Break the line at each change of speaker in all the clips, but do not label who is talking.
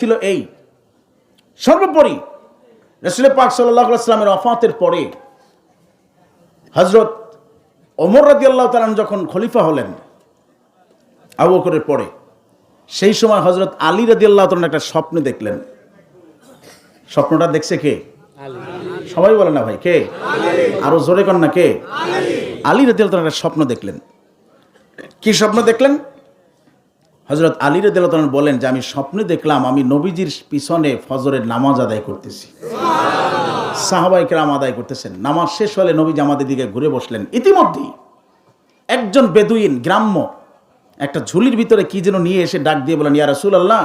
ছিল এই। সর্বোপরি রসুল পাক সাল্লামের অফাতের পরে হজরত ওমর রাজি আল্লাহ তালান যখন খলিফা হলেন আবু বকরের পরে, সেই সময় হজরত আলী রাজি আল্লাহ তালান একটা স্বপ্ন দেখলেন। স্বপ্নটা দেখছে কে? সবাই বলে না ভাই, কে? আরও জোরে কর না, কে? আলী রাজি আল্লাহ একটা স্বপ্ন দেখলেন। কি স্বপ্ন দেখলেন? হজরত আলী রদিল্লাহ বলেন যে, আমি স্বপ্নে দেখলাম আমি নবীজির পিছনে ফজরের নামাজ আদায় করতেছি। সাহাবাই কেরাম আদায় করতেছেন। নামাজ শেষ হলে নবীজি আমাদের দিকে ঘুরে বসলেন। ইতিমধ্যেই একজন বেদুইন গ্রাম্য একটা ঝুলির ভিতরে কি যেন নিয়ে এসে ডাক দিয়ে বলেন, ইয়া রাসুল আল্লাহ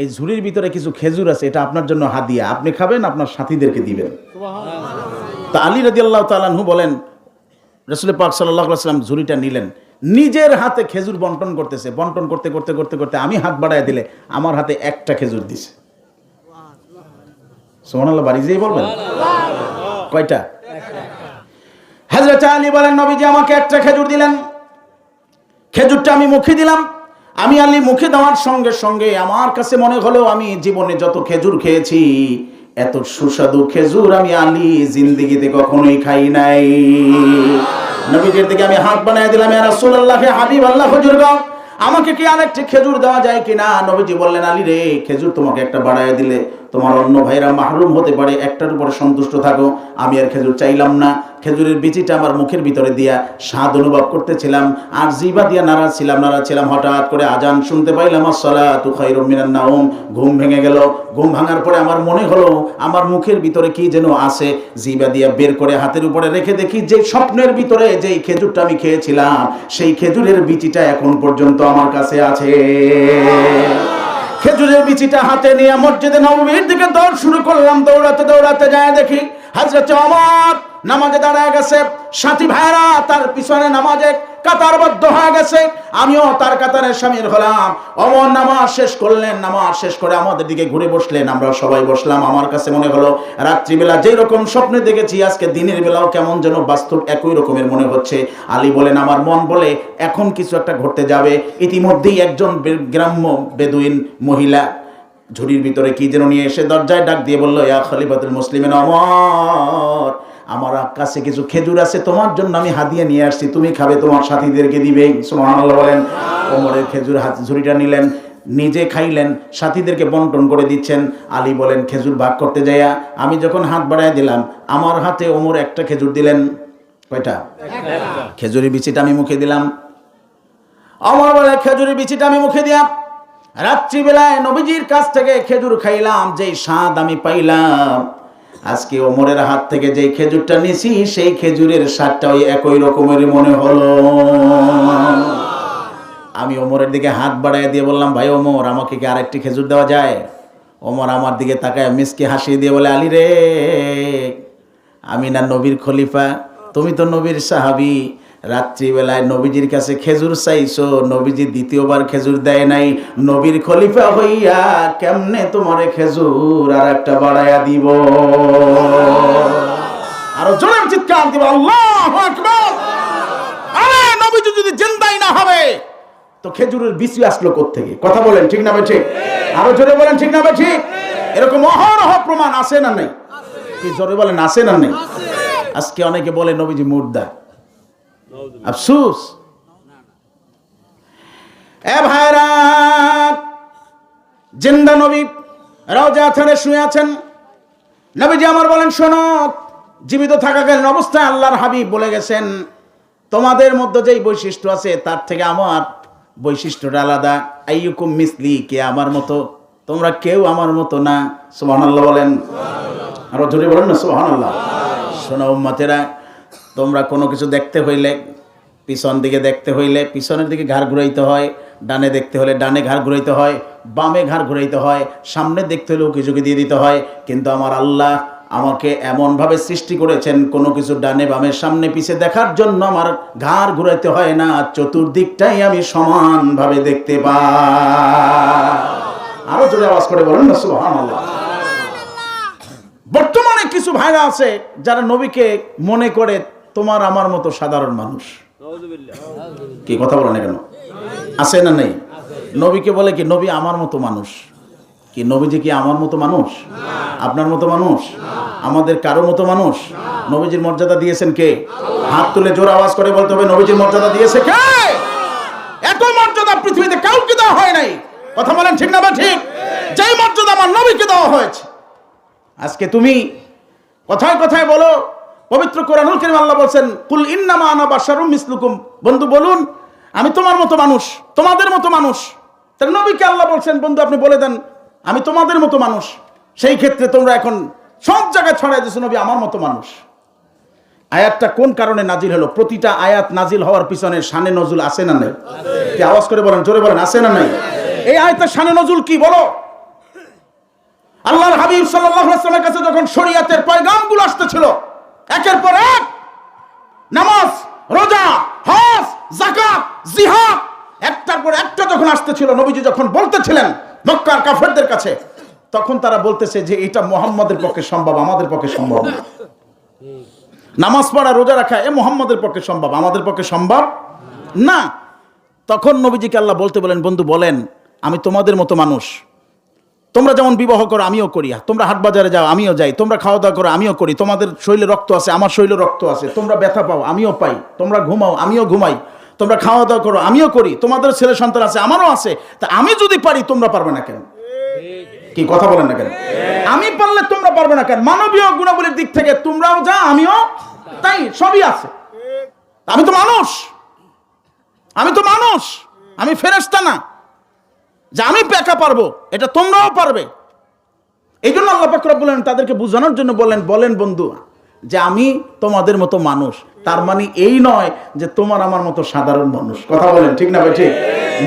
এই ঝুলির ভিতরে কিছু খেজুর আছে, এটা আপনার জন্য হাদিয়া। আপনি খাবেন, আপনার সাথীদেরকে দিবেন। তা আলী রদি আল্লাহ তালাহু বলেন, রসুল পাক সাল্লাহ সাল্লাম ঝুলিটা নিলেন। নিজের হাতে খেজুর বন্টন করতেছে, বন্টন করতে করতে করতে করতে আমি হাত বাড়ায় দিলে আমার হাতে একটা খেজুর দিছে। কয়টা? হাজরত আলী বলেন, নবীজি আমাকে একটা খেজুর দিলেন। খেজুরটা আমি মুখে দিলাম। আমি আলী মুখে দেওয়ার সঙ্গে সঙ্গে আমার কাছে মনে হলো, আমি জীবনে যত খেজুর খেয়েছি এত সুস্বাদু খেজুর আমি আলি জিন্দিগিতে কখনোই খাই নাই। নবীজির দিকে আমি হাত বানায় দিলাম, ইয়া হাবিব, আল্লাহ আমাকে কি আরেকটি খেজুর দেওয়া যায় কিনা? নবীজি বললেন, আলী রে, খেজুর তোমাকে একটা বাড়ায় দিলে তোমার অন্য ভাইরা মাহরুম হতে পারে, একটার উপরে সন্তুষ্ট থাকো। আমি আর খেজুর চাইলাম না। খেজুরের বিচিটা আমার মুখের ভিতরে দিয়া স্বাদ অনুভব করতেছিলাম। আর জিবা দিয়া নাড়া ছিলাম নাড়া ছিলাম, হঠাৎ করে আজান শুনতে পাইলাম, আসসালাতু খায়রুম মিনান নাওম। ঘুম ভেঙে গেল। ঘুম ভাঙার পরে আমার মনে হলো, আমার মুখের ভিতরে কি যেন আছে। জিবা দিয়া বের করে হাতের উপরে রেখে দেখি, যে স্বপ্নের ভিতরে যেই খেজুরটা আমি খেয়েছিলাম, সেই খেজুরের বিচিটা এখন পর্যন্ত আমার কাছে আছে। বিচিটা হাতে নিয়ে মসজিদে নবমীর দিকে দৌড় শুরু করলাম। দৌড়াতে দৌড়াতে যায় দেখি হাজরত অমর নামাজে দাঁড়ায় গেছে। সাথী ভাইরা তার পিছনে নামাজে কাতারবদ্ধ হয়ে গেছে। আমিও তার কাতারে সামিল হলাম। অমর নামাজ শেষ করলেন, নামাজ শেষ করে আমাদের দিকে ঘুরে বসলেন। আমরা সবাই বসলাম। আমার কাছে মনে হলো, রাত্রিবেলা যেই রকম স্বপ্নে দেখেছি, আজকে দিনের বেলাও কেমন যেন বাস্তব একই রকমের মনে হচ্ছে। আলী বলেন, আমার মন বলে এখন কিছু একটা ঘটতে যাবে। ইতিমধ্যেই একজন গ্রাম্য বেদুইন মহিলা ঝুড়ির ভিতরে কি যেন নিয়ে এসে দরজায় ডাক দিয়ে বলল ইয়া খলিফাতুল মুসলিমের অমর আমার কাছে কিছু খেজুর আছে তোমার জন্য আমি হাদিয়া নিয়ে আসছি তুমি খাবে তোমার সাথীদেরকে দিবে। সুবহানাল্লাহ বলেন। ওমরের খেজুর হাত ঝুড়িটা নিলেন নিজে খাইলেন সাথীদেরকে বন্টন করে দিচ্ছেন। আলী বলেন খেজুর ভাগ করতে যাইয়া আমি যখন হাত বাড়ায় দিলাম আমার হাতে ওমর একটা খেজুর দিলেন। কয়টা? খেজুরি বিচিটা আমি মুখে দিলাম। আমার বলে খেজুরি বিচিটা আমি মুখে দিলাম রাত্রিবেলায় নবীজির কাছ থেকে খেজুর খাইলাম, যেই স্বাদ আমি পাইলাম। আজকে ওমরের হাত থেকে যেই খেজুরটা নিছি, সেই খেজুরের স্বাদটা ওই একই রকমের মনে হলো। আমি ওমরের দিকে হাত বাড়ায় দিয়ে বললাম, ভাই ওমর, আমাকে কি আরেকটি খেজুর দেওয়া যায়? ওমর আমার দিকে তাকায়, মিসকে হাসিয়ে দিয়ে বলে, আলী রে, আমি না নবীর খলিফা, তুমি তো নবীর সাহাবি রাত্রিবেলায় নবীজির কাছে খেজুর চাইছো, নবীজি দ্বিতীয়বার খেজুর দেয় নাই। নবীর খলিফা হইয়া কেমনে তোমারে খেজুর আর একটা বাড়াইয়া দিব? আরও জোরে চিৎকার দিব, আল্লাহ আরে, নবীজি যদি জিন্দাই না হবে, তো খেজুরের বিচি আসলো থেকে কথা বলেন, ঠিক না ঠিক আরও জোরে বলেন, ঠিক না ঠিক এরকম অহরহ প্রমাণ আছে না নাই? কি জোরে বলেন, আছে না নেই? আজকে অনেকে বলে, নবীজি মুর্দা। আফসুস। এ ভাইরা, জিন্দা নবী রাজা ছাড়ে শুয়ে আছেন। নবীজি আমার বলেন, শোনো, জীবিত থাকাকালীন অবস্থায় আল্লাহর হাবিব বলে গেছেন, তোমাদের মধ্যে যেই বৈশিষ্ট্য আছে, তার থেকে আমার বৈশিষ্ট্যটা আলাদা। আইয়ুকুম মিসলি, কে আমার মতো? তোমরা কেউ আমার মতো না। সুবহানাল্লাহ বলেন। আরও জোরে বলেন না, সুবহানাল্লাহ। শোনো উম্মতেরা, তোমরা কোনো কিছু দেখতে হইলে পিছন দিকে দেখতে হইলে পিছনের দিকে ঘাড় ঘুরাইতে হয়, ডানে দেখতে হলে ডানে ঘাড় ঘুরাইতে হয়, বামে ঘাড় ঘুরাইতে হয়, সামনে দেখতে হলেও কিছুকে দিয়ে দিতে হয়। কিন্তু আমার আল্লাহ আমাকে এমনভাবে সৃষ্টি করেছেন, কোনো কিছু ডানে বামে সামনে পিছে দেখার জন্য আমার ঘাড় ঘুরাইতে হয় না, চতুর্দিকটাই আমি সমানভাবে দেখতে পাই। আরও আওয়াজ করে না, সুবহানাল্লাহ। বর্তমানে কিছু ভাইরা আছে যারা নবীকে মনে করে, তোমার আমার মতো সাধারণ মানুষ। কি কথা বলেন কেন? আছে না নেই? নবীকে বলে কি নবী আমার মতো মানুষ? কি নবীজি কি আমার মতো মানুষ? আপনার মতো মানুষ? আমাদের কারও মতো মানুষ? নবীজির মর্যাদা দিয়েছেন কে? হাত তুলে জোর আওয়াজ করে বলতে হবে, নবীজির মর্যাদা দিয়েছে কে? এত মর্যাদা পৃথিবীতে কাউকে দেওয়া হয় নাই। কথা বলেন ঠিক না বা ঠিক? যেই মর্যাদা আমার নবীকে দেওয়া হয়েছে। আজকে তুমি কথায় কথায় বলো পবিত্র কোরআনুল কারীম আল্লাহ বলছেন, কুল ইন্নামা আনা বাশারুম মিসলুকুম। বন্ধু, বলুন, আমি তোমার মতো মানুষ, তোমাদের মতো মানুষ। তার নবীকে আল্লাহ বলছেন, বন্ধু, আপনি বলে দেন, আমি তোমাদের মতো মানুষ। সেই ক্ষেত্রে তোমরা এখন সব জায়গায় ছড়াই দিয়েছ, নবী, আমার মতো মানুষ। আয়াতটা কোন কারণে নাজিল হলো? প্রতিটা আয়াত নাজিল হওয়ার পিছনে শানে নজুল আছে না নাই? কি আওয়াজ করে বলেন, জোরে বলেন, আছে না নাই? এই আয়াতের শানে নজুল কি, বলো? আল্লাহর হাবিব সাল্লাল্লাহু আলাইহি ওয়াসাল্লামের কাছে যখন শরীয়তের পয়গামগুলো আসতেছিল একের পর এক, নামাজ, রোজা, হজ, যাকাত, জিহাদ। একটার পর একটা যখন আসতেছিল, নবীজি যখন বলতেছিলেন মক্কার কাফেরদের কাছে, তখন তারা বলতেছে যে এটা মুহাম্মাদের পক্ষে সম্ভব, আমাদের পক্ষে সম্ভব না। নামাজ পড়া, রোজা রাখা, এ মুহাম্মাদের পক্ষে সম্ভব, আমাদের পক্ষে সম্ভব না। তখন নবীজিকে আল্লাহ বলতে বলেন, বন্ধু, বলেন, আমি তোমাদের মতো মানুষ তোমরা যেমন বিবাহ করো, আমিও করি। তোমরা হাট বাজারে যাও, আমিও যাই। তোমরা খাওয়া দাওয়া করো, আমিও করি। তোমাদের শরীরে রক্ত আছে, আমার শরীরে রক্ত আছে। তোমরা ব্যথা পাও, আমিও পাই। তোমরা ঘুমাও, আমিও ঘুমাই। তোমরা খাওয়া দাওয়া করো, আমিও করি। তোমাদের ছেলে সন্তান আছে, আমারও আছে। তা আমি যদি পারি, তোমরা পারবে না কেন? কি কথা বলেন না কেন? আমি পারলে তোমরা পারবে না কেন? মানবীয় গুণাবলীর দিক থেকে তোমরাও যা, আমিও তাই, সবই আছে। আমি তো মানুষ। আমি তো মানুষ। আমি ফেরেস্তা না। যে আমি একা পারব, এটা তোমরাও পারবে। এই জন্য আল্লাহ পাক রব্বুল আলামিন তাদেরকে বোঝানোর জন্য বলেন বলেন বন্ধু, যে আমি তোমাদের মতো মানুষ, তার মানে এই নয় যে তোমার আমার মতো সাধারণ মানুষ। কথা বলেন, ঠিক না ভাই, ঠিক?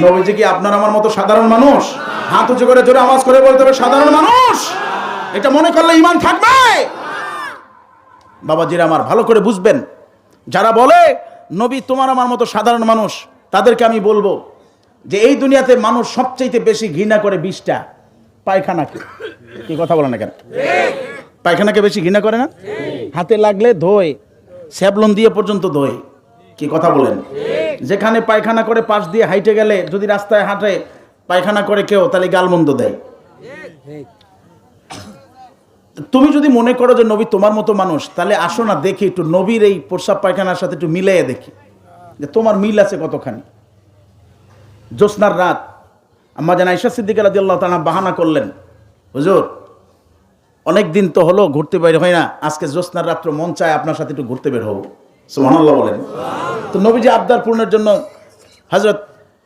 নবীজি কি আপনার আমার মতো সাধারণ মানুষ? হাত উঁচু করে জোরে আওয়াজ করে বলতে হবে, সাধারণ মানুষ! এটা মনে করলে ইমান থাকবে! বাবাজিরা আমার ভালো করে বুঝবেন। যারা বলে, নবী তোমার আমার মতো সাধারণ মানুষ তাদেরকে আমি বলব যে এই দুনিয়াতে মানুষ সবচাইতে বেশি ঘৃণা করে বিষটা পায়খানাকে। কি কথা বলে না কেন? পায়খানাকে বেশি ঘৃণা করে না? হাতে লাগলে ধোয়, স্যাবলন দিয়ে পর্যন্ত ধোয়। কি কথা বলেন? যেখানে পায়খানা করে পাশ দিয়ে হাইটে গেলে যদি রাস্তায় হাঁটে, পায়খানা করে কেউ, তাহলে গালমন্দ দেয়। তুমি যদি মনে করো যে নবী তোমার মতো মানুষ, তাহলে আসো না দেখি একটু নবীর এই প্রস্রাব পায়খানার সাথে একটু মিলাইয়ে দেখি। যে তোমার মিল আছে কতখানি? জ্যোৎস্নার রাত। আম্মা জান আইসা সিদ্দিকা রাজি আল্লাহ তালা বাহানা করলেন, হুজুর, অনেক দিন তো হলো ঘুরতে বের হয় না, আজকে জ্যোৎস্নার রাত্র মন চায় আপনার সাথে একটু ঘুরতে বের হব। সুবহানাল্লাহ বলেন। তো নবীজি আবদার পূর্ণের জন্য হজরত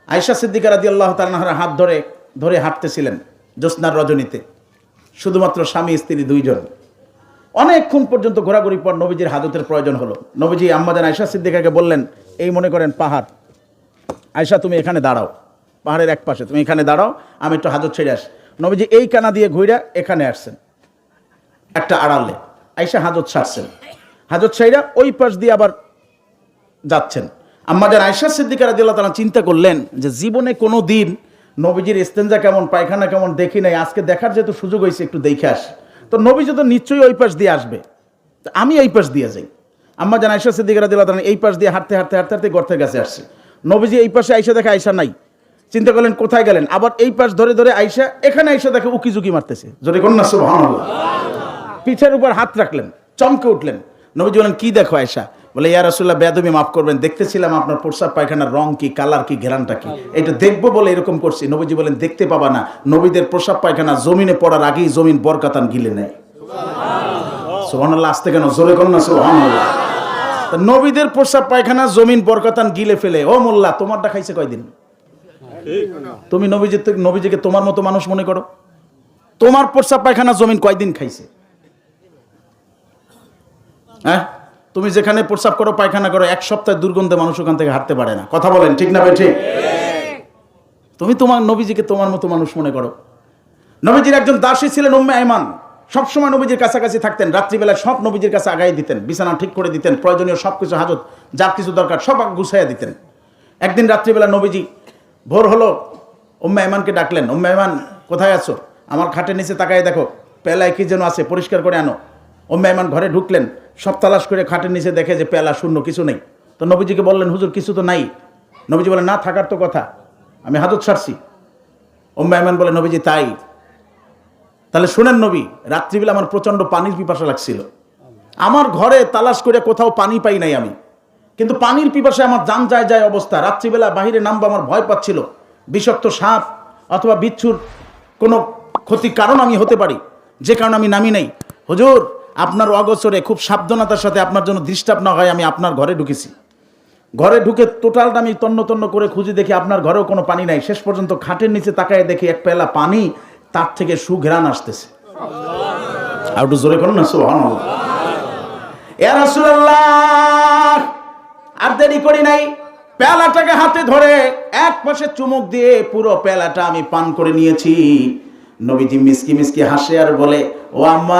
আয়সা সিদ্দিকা রাজি আল্লাহ তালাহার হাত ধরে ধরে হাঁটতেছিলেন জ্যোৎস্নার রজনীতে। শুধুমাত্র স্বামী, স্ত্রী দুইজন। অনেকক্ষণ পর্যন্ত ঘোরাঘুরি পর নবীজির হাজতের প্রয়োজন হলো। নবীজি আম্মাজান আয়সা সিদ্দিকাকে বললেন, এই মনে করেন পাহাড় আয়সা তুমি এখানে দাঁড়াও। পাহাড়ের এক পাশে, তুমি এখানে দাঁড়াও, আমি একটু হাজত ছেড়ে আসি। নবীজি এই কানা দিয়ে ঘুরে এখানে আসছেন। একটা আড়ালে। আয়সা হাজত ছাড়ছেন হাজত ছাইরা ওই পাশ দিয়ে আবার যাচ্ছেন। আম্মাজান আয়সা সিদ্দিকা রাদিয়াল্লাহু তারা চিন্তা করলেন যে জীবনে কোনো দিন নবীজির ইস্তেঞ্জা কেমন, পায়খানা কেমন দেখি নাই। আজকে দেখার যেহেতু সুযোগ হয়েছে, একটু দেখে আসি। তো নবীজি তো নিশ্চয়ই ওই পাশ দিয়ে আসবে। আমি এই পাশ দিয়ে যাই। আম্মা জান আয়সা সিদ্দিকা রাদিয়াল্লাহু তাআলা এই পাশ দিয়ে হাঁটতে হাঁটতে হাঁটতে হাঁটতে গর্তের কাছে আসছে। নবীজি এই পাশে আইসা দেখে আয়সা নাই। চিন্তা করলেন, কোথায় গেলেন? আবার এই পাশ ধরে ধরে আয়সা এখানে আইসা দেখে উকি ঝুঁকি মারতেছে। জোরে কন্যা পিঠের উপর হাত রাখলেন, চমকে উঠলেন। নবীজি বলেন কি দেখো আয়সা বলে, ইয়া রাসুল্লাহ বেদমি মাফ করবেন। দেখতেছিলাম আপনার প্রসাব পায়খানার রং কি, কালার কি, ঘেরানটা কি? এটা দেখব বলে এরকম করছি। নবীজি বলেন দেখতে পাবা না। নবীদের প্রসাব পায়খানা জমিনে পড়ার আগেই জমিন বরকাতান গিলে নেয়। সোহানাল্লাহ আসতে কেন? জোরে না সোহানাল্লাহ নবীদের প্রসাব পায়খানা জমিন বরকাতান গিলে ফেলে। ও মোল্লা, তোমারটা খাইছে কয়দিন? তুমি নবীজির থেকে নবীজিকে তোমার মতো মানুষ মনে করো? তোমার প্রসাব পায়খানা জমিন কয়দিন খাইছে? হ্যাঁ? তুমি যেখানে প্রস্রাব করো, পায়খানা করো, এক সপ্তাহে দুর্গন্ধে মানুষ ওখান থেকে হাঁটতে পারে না। কথা বলেন, ঠিক না ভাই, ঠিক? তুমি তোমার নবীজিকে তোমার মতো মানুষ মনে করো। নবীজির একজন দাসী ছিলেন উম্মে আইমান। সবসময় নবীজির কাছাকাছি থাকতেন রাত্রিবেলা সব নবীজির কাছে আগাই দিতেন, বিছানা ঠিক করে দিতেন, প্রয়োজনীয় সব কিছু হাজত, যার কিছু দরকার সব গুছাইয়া দিতেন। একদিন রাত্রিবেলা নবীজি ভোর হলো, উম্মে আইমানকে ডাকলেন, উম্মে আইমান, কোথায় আছো? আমার খাটের নিচে তাকায় দেখো, পেলায় কি যেন আছে, পরিষ্কার করে আনো। উম্মে আইমান ঘরে ঢুকলেন, সব তালাশ করে খাটের নিচে দেখে যে পেলা শূন্য, কিছু নেই। তো নবীজিকে বললেন, হুজুর, কিছু তো নাই। নবীজি বলেন না, থাকার তো কথা, আমি হাজত ছাড়ছি উম্মে আইমান বলে, নবীজি, তাই। তাহলে শোনেন নবী, রাত্রিবেলা আমার প্রচণ্ড পানির পিপাসা লাগছিল। আমার ঘরে তালাশ করে কোথাও পানি পাই নাই আমি। কিন্তু পানির পিপাসায় আমার যান যায় যায় অবস্থা। রাত্রিবেলা বাহিরে নামবো আমার ভয় পাচ্ছিল। বিষাক্ত সাপ অথবা বিচ্ছুর কোনো ক্ষতির কারণ আমি হতে পারি, যে কারণে আমি নামি নাই। হুজুর, আপনার অগোচরে খুব সাবধানতার সাথে আপনার জন্য ডিস্টার্ব না হয়, আমি আপনার ঘরে ঢুকেছি। ঘরে ঢুকে টোটালটা আমি তন্ন তন্ন করে খুঁজে দেখি আপনার ঘরেও কোনো পানি নাই। শেষ পর্যন্ত খাটের নিচে তাকায় দেখি এক পেলা পানি তার থেকে সুঘ্রাণ আসতেছে। আর একটু জোরে করুন না ইয়া আর দেরি করি নাই। পেলাটাকে হাতে ধরে এক পাশে চুমুক দিয়ে পুরো পেলাটা আমি পান করে নিয়েছি। নবীজি মিসকি মিসকি হাসে আর বলে, ও আম্মা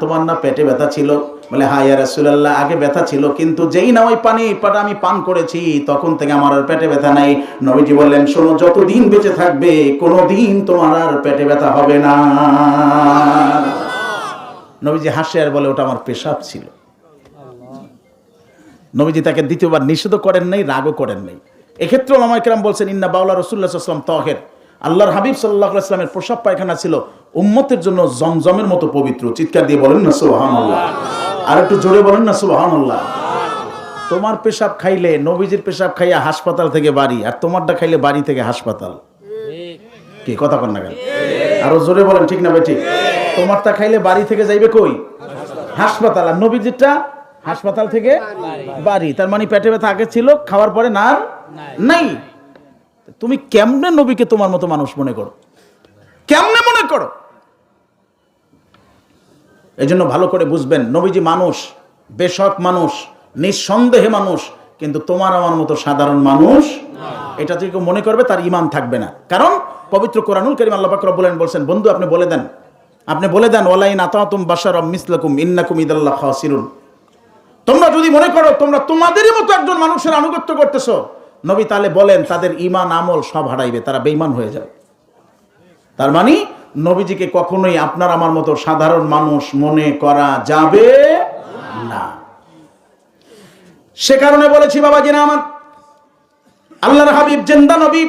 তোমার না পেটে ব্যথা ছিল। বলে হ্যাঁ ইয়া রাসূলুল্লাহ, আগে ব্যথা ছিল, কিন্তু যেই না ওই পানি পাটা আমি পান করেছি, তখন থেকে আমার আর পেটে ব্যথা নাই। নবীজি বললেন, শোনো, যতদিন বেঁচে থাকবে, কোনোদিন তোমার আর পেটে ব্যথা হবে না। নবীজি হাসে আর বলে, ওটা আমার পেশাব ছিল। নবীজি তাকে দ্বিতীয়বার নিষেধ করেন নাই, রাগও করেন নাই। এক্ষেত্রে ওলামাইকরাম বলছেন, ইন্না বাউলা রসুল্লাহ আসলাম তহের। আল্লাহর হাবিব সাল্লাহ ইসলামের প্রসাব পায়খানা ছিল, উম্মতের জন্য জমজমের মতো পবিত্র। চিৎকার দিয়ে বলেন না আল্লাহ আর একটু জোরে বলেন না সুবাহান আল্লাহ তোমার পেশাব খাইলে নবীজির পেশাব খাইয়া হাসপাতাল থেকে বাড়ি, আর তোমারটা খাইলে বাড়ি থেকে হাসপাতাল। কি কথা কন না কেন? আরও জোরে বলেন, ঠিক না ভাই তোমারটা খাইলে বাড়ি থেকে যাইবে কই? হাসপাতাল। আর নবীজিরটা হাসপাতাল থেকে বাড়ি। তার মানে পেটে ব্যথা আগে ছিল, খাওয়ার পরে না নাই। তুমি কেমনে নবীকে তোমার মতো মানুষ মনে করো? কেমনে মনে করো? এই জন্য ভালো করে বুঝবেন, নবীজি মানুষ, বেশক মানুষ, নিঃসন্দেহে মানুষ, কিন্তু তোমার আমার মতো সাধারণ মানুষ, এটা কেউ মনে করবে তার ইমান থাকবে না। কারণ পবিত্র কোরআনুল করিম আল্লাহ পাক রব্বুল বলছেন, বন্ধু আপনি বলে দেন, আপনি বলে দেন, ওয়ালাইন আতাতুম বাশারাম মিসলাকুম ইন্নাকুম ইদাল্লাহ খাসিরুন। তোমরা যদি মনে করো তোমরা তোমাদেরই মতো একজন মানুষের আনুগত্য করতেছো, নবী তাহলে বলেন তাদের ইমান আমল সব হারাইবে, তারা বেইমান হয়ে যাবে। তার মানে নবীজিকে কখনোই আপনার আমার মতো সাধারণ মানুষ মনে করা যাবে না। সে কারণে বলেছি বাবা জিনা আমার আল্লাহর হাবিব জেন্দা নবী,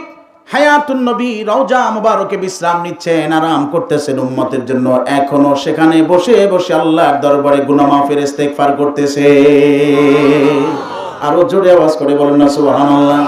হায়াতুন নবী, রওজা মুবারকে বিশ্রাম নিচ্ছেন, আরাম করতেছেন উম্মতের জন্য। এখনও সেখানে বসে বসে আল্লাহর দরবারে গুনাহ মাফের ইস্তেগফার করতেছে। আরও জোরে আওয়াজ করে বলেন না, সুবহানাল্লাহ।